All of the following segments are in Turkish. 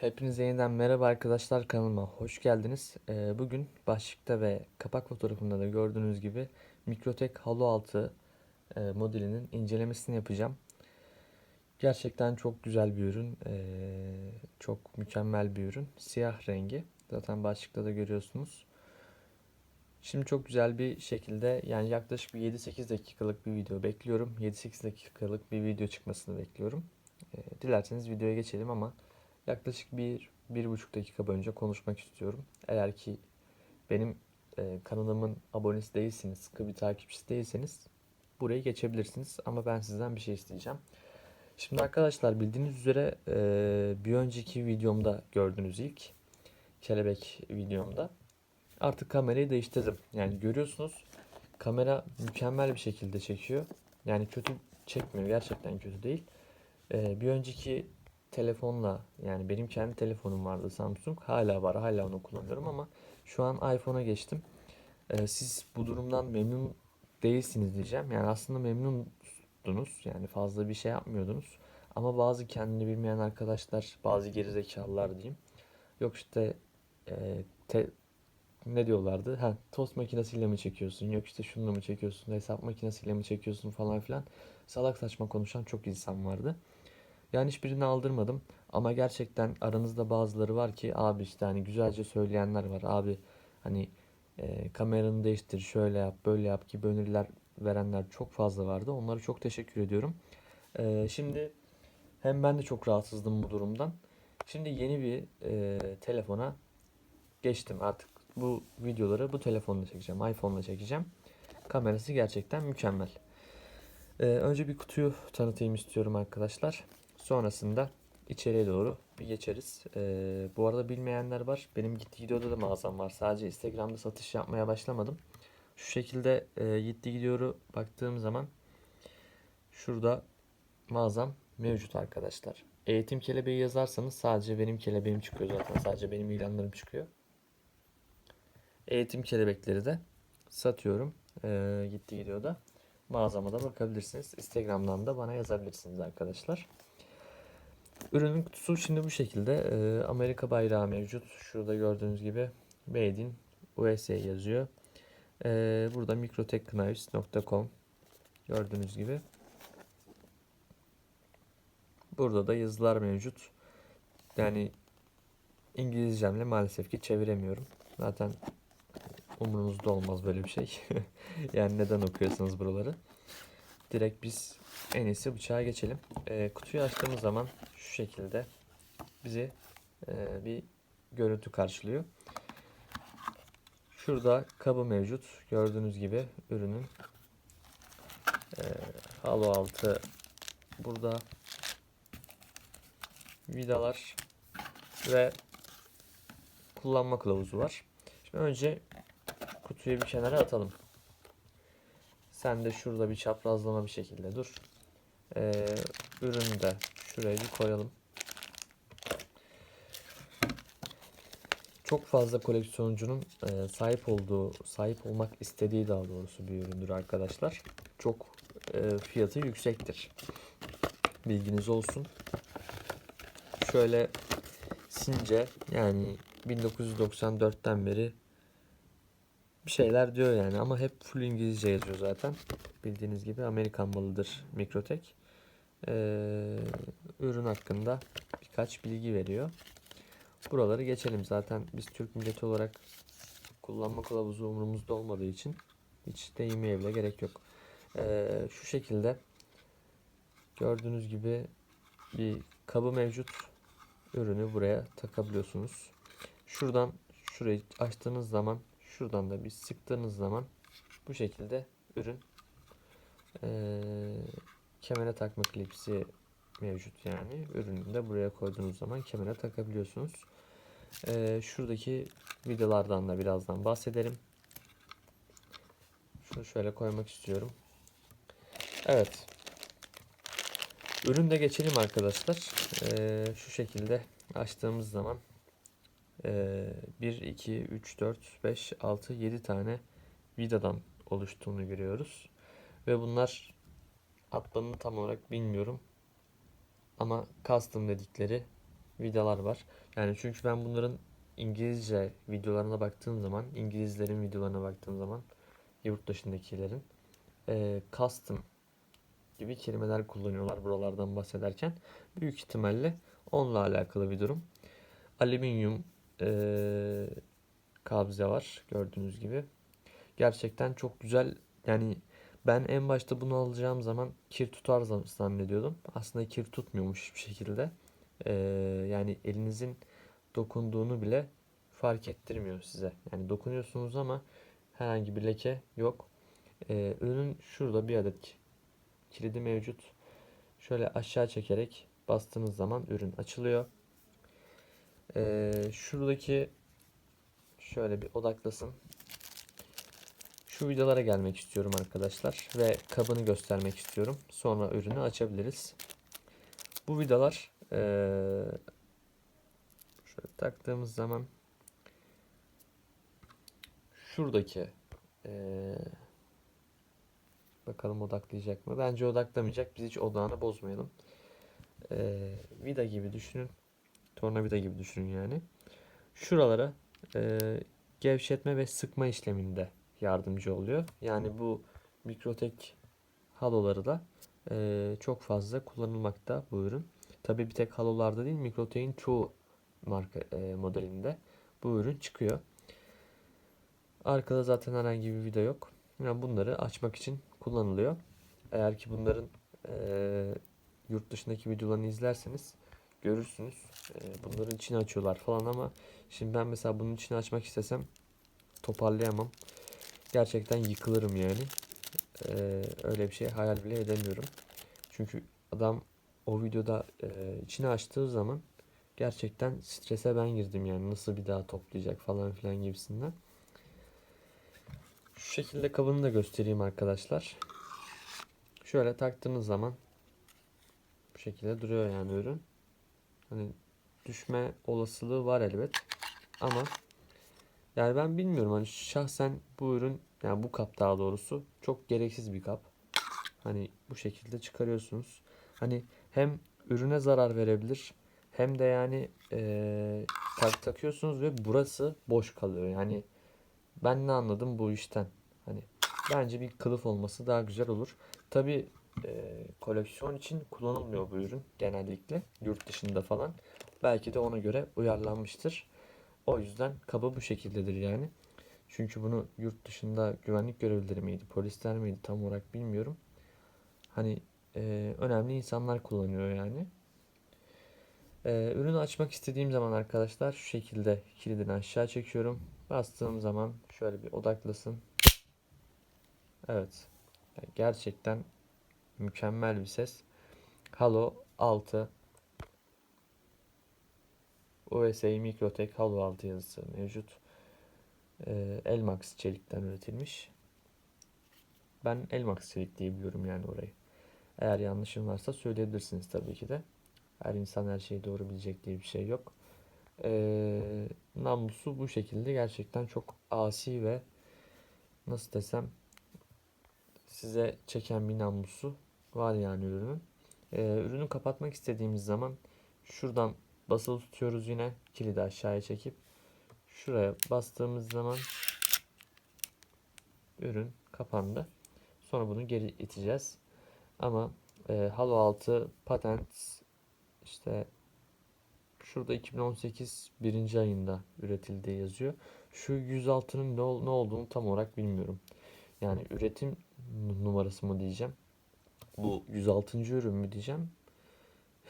Hepinize yeniden merhaba arkadaşlar kanalıma hoş geldiniz. Ee, bugün başlıkta ve kapak fotoğrafında da gördüğünüz gibi Mikrotek Halo 6 e, modelinin incelemesini yapacağım. Gerçekten çok güzel bir ürün. ee, çok mükemmel bir ürün. Siyah rengi. Zaten başlıkta da görüyorsunuz. Şimdi çok güzel bir şekilde yani yaklaşık bir 7-8 dakikalık bir video bekliyorum. 7-8 dakikalık bir video çıkmasını bekliyorum. Ee, dilerseniz videoya geçelim ama yaklaşık bir, bir buçuk dakika boyunca konuşmak istiyorum. Eğer ki benim e, kanalımın abonesi değilsiniz, sıkı bir takipçisi değilseniz burayı geçebilirsiniz. Ama ben sizden bir şey isteyeceğim. Şimdi arkadaşlar bildiğiniz üzere e, bir önceki videomda gördüğünüz ilk kelebek videomda artık kamerayı değiştirdim. Yani görüyorsunuz kamera mükemmel bir şekilde çekiyor. Yani kötü çekmiyor. Gerçekten kötü değil. E, bir önceki telefonla yani benim kendi telefonum vardı Samsung. Hala var. Hala onu kullanıyorum ama şu an iPhone'a geçtim. Ee, siz bu durumdan memnun değilsiniz diyeceğim. Yani aslında memnundunuz. Yani fazla bir şey yapmıyordunuz. Ama bazı kendini bilmeyen arkadaşlar, bazı gerizekalılar diyeyim. Yok işte e, te- ne diyorlardı? Ha, tost makinesiyle mi çekiyorsun? Yok işte şununla mı çekiyorsun? Hesap makinesiyle mi çekiyorsun falan filan. Salak saçma konuşan çok insan vardı. Yani hiçbirini aldırmadım. Ama gerçekten aranızda bazıları var ki abi işte hani güzelce söyleyenler var. Abi hani e, kameranı değiştir, şöyle yap, böyle yap gibi öneriler verenler çok fazla vardı. Onlara çok teşekkür ediyorum. E, şimdi hem ben de çok rahatsızdım bu durumdan. Şimdi yeni bir e, telefona geçtim artık. Bu videoları bu telefonla çekeceğim. iPhone'la çekeceğim. Kamerası gerçekten mükemmel. E, önce bir kutuyu tanıtayım istiyorum arkadaşlar. Sonrasında içeriye doğru bir geçeriz. Ee, bu arada bilmeyenler var. Benim Gitti Gidiyor'da da mağazam var. Sadece Instagram'da satış yapmaya başlamadım. Şu şekilde e, Gitti Gidiyor'u baktığım zaman şurada mağazam mevcut arkadaşlar. Eğitim kelebeği yazarsanız sadece benim kelebeğim çıkıyor zaten. Sadece benim ilanlarım çıkıyor. Eğitim kelebekleri de satıyorum. Ee, Gitti Gidiyor'da. Mağazama da bakabilirsiniz. Instagram'dan da bana yazabilirsiniz arkadaşlar. Ürünün kutusu şimdi bu şekilde. Ee, Amerika bayrağı mevcut. Şurada gördüğünüz gibi Made in USA yazıyor. Ee, burada microtechknives.com gördüğünüz gibi. Burada da yazılar mevcut. Yani İngilizcemle maalesef ki çeviremiyorum. Zaten umurunuzda olmaz böyle bir şey. yani neden okuyorsunuz buraları? Direkt biz en iyisi bıçağa geçelim. Ee, kutuyu açtığımız zaman şu şekilde bizi e, bir görüntü karşılıyor. Şurada kabı mevcut. Gördüğünüz gibi ürünün e, Halo 6 burada vidalar ve kullanma kılavuzu var. Şimdi önce kutuyu bir kenara atalım. Sen de şurada bir çaprazlama bir şekilde dur. Ee, ürünü de şuraya bir koyalım. Çok fazla koleksiyoncunun e, sahip olduğu, sahip olmak istediği daha doğrusu bir üründür arkadaşlar. Çok e, fiyatı yüksektir. Bilginiz olsun. Şöyle Since yani 1994'ten beri bir şeyler diyor yani ama hep full İngilizce yazıyor zaten. Bildiğiniz gibi Amerikan malıdır Mikrotek. Ee, ürün hakkında birkaç bilgi veriyor. Buraları geçelim zaten biz Türk milleti olarak kullanma kılavuzu umurumuzda olmadığı için hiç değinmeye bile gerek yok. Ee, şu şekilde gördüğünüz gibi bir kabı mevcut. Ürünü buraya takabiliyorsunuz. Şuradan şurayı açtığınız zaman Şuradan da bir sıktığınız zaman bu şekilde ürün e, kemere takma klipsi mevcut yani. Ürünü de buraya koyduğunuz zaman kemere takabiliyorsunuz. E, şuradaki vidalardan da birazdan bahsedelim. Şunu şöyle koymak istiyorum. Evet. Üründe geçelim arkadaşlar. E, şu şekilde açtığımız zaman 1, 2, 3, 4, 5, 6, 7 tane vidadan oluştuğunu görüyoruz. Ve bunlar adlarını tam olarak bilmiyorum. Ama custom dedikleri vidalar var. Yani çünkü ben bunların İngilizce videolarına baktığım zaman, İngilizlerin videolarına baktığım zaman, yurt dışındakilerin e, custom gibi kelimeler kullanıyorlar buralardan bahsederken. Büyük ihtimalle onunla alakalı bir durum. Alüminyum e, kabze var gördüğünüz gibi. Gerçekten çok güzel. Yani ben en başta bunu alacağım zaman kir tutar zan- zannediyordum. Aslında kir tutmuyormuş hiçbir şekilde. E, yani elinizin dokunduğunu bile fark ettirmiyor size. Yani dokunuyorsunuz ama herhangi bir leke yok. E, ürünün şurada bir adet kilidi mevcut. Şöyle aşağı çekerek bastığınız zaman ürün açılıyor. Ee, şuradaki şöyle bir odaklasın. Şu vidalara gelmek istiyorum arkadaşlar ve kabını göstermek istiyorum. Sonra ürünü açabiliriz. Bu vidalar ee, şöyle taktığımız zaman şuradaki ee, Bakalım odaklayacak mı? Bence odaklamayacak. Biz hiç odağını bozmayalım. Ee, vida gibi düşünün. Tornavida gibi düşünün yani. Şuralara e, gevşetme ve sıkma işleminde yardımcı oluyor. Yani bu mikrotek haloları da e, çok fazla kullanılmakta bu ürün. Tabi bir tek halolarda değil mikroteğin çoğu marka e, modelinde bu ürün çıkıyor. Arkada zaten herhangi bir vida yok. Yani bunları açmak için kullanılıyor. Eğer ki bunların e, yurt dışındaki videolarını izlerseniz görürsünüz. E, bunların içini açıyorlar falan ama şimdi ben mesela bunun içini açmak istesem toparlayamam. Gerçekten yıkılırım yani. E, öyle bir şey hayal bile edemiyorum. Çünkü adam o videoda e, içini açtığı zaman gerçekten strese ben girdim yani nasıl bir daha toplayacak falan filan gibisinden. Şu şekilde kabını da göstereyim arkadaşlar. Şöyle taktığınız zaman bu şekilde duruyor yani ürün. Hani düşme olasılığı var elbet. Ama yani ben bilmiyorum hani şahsen bu ürün yani bu kap daha doğrusu çok gereksiz bir kap. Hani bu şekilde çıkarıyorsunuz. Hani hem ürüne zarar verebilir hem de yani e, tak takıyorsunuz ve burası boş kalıyor. Yani ben ne anladım bu işten? Hani bence bir kılıf olması daha güzel olur. Tabi e, koleksiyon için kullanılmıyor bu ürün genellikle yurt dışında falan. Belki de ona göre uyarlanmıştır. O yüzden kabı bu şekildedir yani. Çünkü bunu yurt dışında güvenlik görevlileri miydi, polisler miydi tam olarak bilmiyorum. Hani e, önemli insanlar kullanıyor yani. E, ürünü açmak istediğim zaman arkadaşlar şu şekilde kilidini aşağı çekiyorum. Bastığım zaman şöyle bir odaklasın. Evet. Gerçekten mükemmel bir ses. Halo 6 USA Mikrotek Halo 6 yazısı mevcut. Ee, Elmax çelikten üretilmiş. Ben Elmax çelik diye biliyorum yani orayı. Eğer yanlışım varsa söyleyebilirsiniz tabii ki de. Her insan her şeyi doğru bilecek diye bir şey yok. Ee, namlusu bu şekilde gerçekten çok asi ve nasıl desem size çeken bir namlusu var yani ürünün. Ee, ürünü kapatmak istediğimiz zaman şuradan basılı tutuyoruz yine kilidi aşağıya çekip şuraya bastığımız zaman ürün kapandı. Sonra bunu geri iteceğiz. Ama e, Halo 6 patent işte şurada 2018 birinci ayında üretildiği yazıyor. Şu 106'nın ne, ne olduğunu tam olarak bilmiyorum. Yani üretim numarası mı diyeceğim. Bu 106. ürün mü diyeceğim.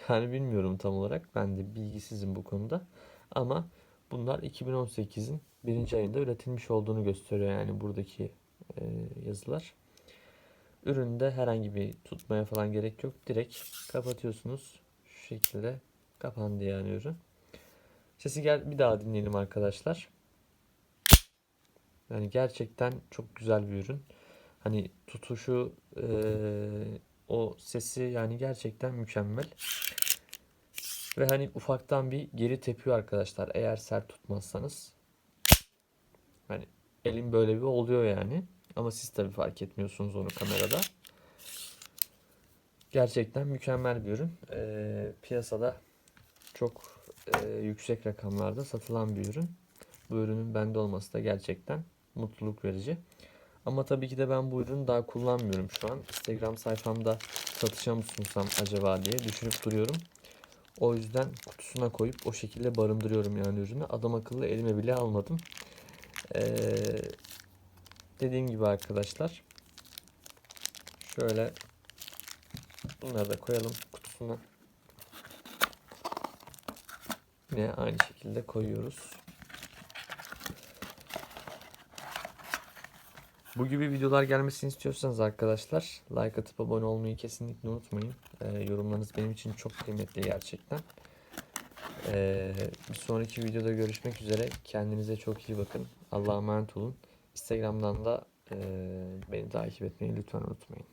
Yani bilmiyorum tam olarak. Ben de bilgisizim bu konuda. Ama bunlar 2018'in birinci ayında üretilmiş olduğunu gösteriyor yani buradaki e, yazılar. Üründe herhangi bir tutmaya falan gerek yok. Direkt kapatıyorsunuz. Şu şekilde kapandı yani ürün. Sesi gel bir daha dinleyelim arkadaşlar. Yani gerçekten çok güzel bir ürün. Hani tutuşu eee, o sesi yani gerçekten mükemmel. Ve hani ufaktan bir geri tepiyor arkadaşlar. Eğer sert tutmazsanız. Hani elim böyle bir oluyor yani. Ama siz tabii fark etmiyorsunuz onu kamerada. Gerçekten mükemmel bir ürün. Eee, piyasada çok e, yüksek rakamlarda satılan bir ürün. Bu ürünün bende olması da gerçekten mutluluk verici. Ama tabii ki de ben bu ürünü daha kullanmıyorum şu an. Instagram sayfamda satışa mı sunsam acaba diye düşünüp duruyorum. O yüzden kutusuna koyup o şekilde barındırıyorum yani ürünü. Adam akıllı elime bile almadım. Ee, dediğim gibi arkadaşlar. Şöyle bunları da koyalım kutusuna. Yine aynı şekilde koyuyoruz. Bu gibi videolar gelmesini istiyorsanız arkadaşlar like atıp abone olmayı kesinlikle unutmayın. Ee, yorumlarınız benim için çok kıymetli gerçekten. Ee, bir sonraki videoda görüşmek üzere. Kendinize çok iyi bakın. Allah'a emanet olun. Instagram'dan da e, beni takip etmeyi lütfen unutmayın.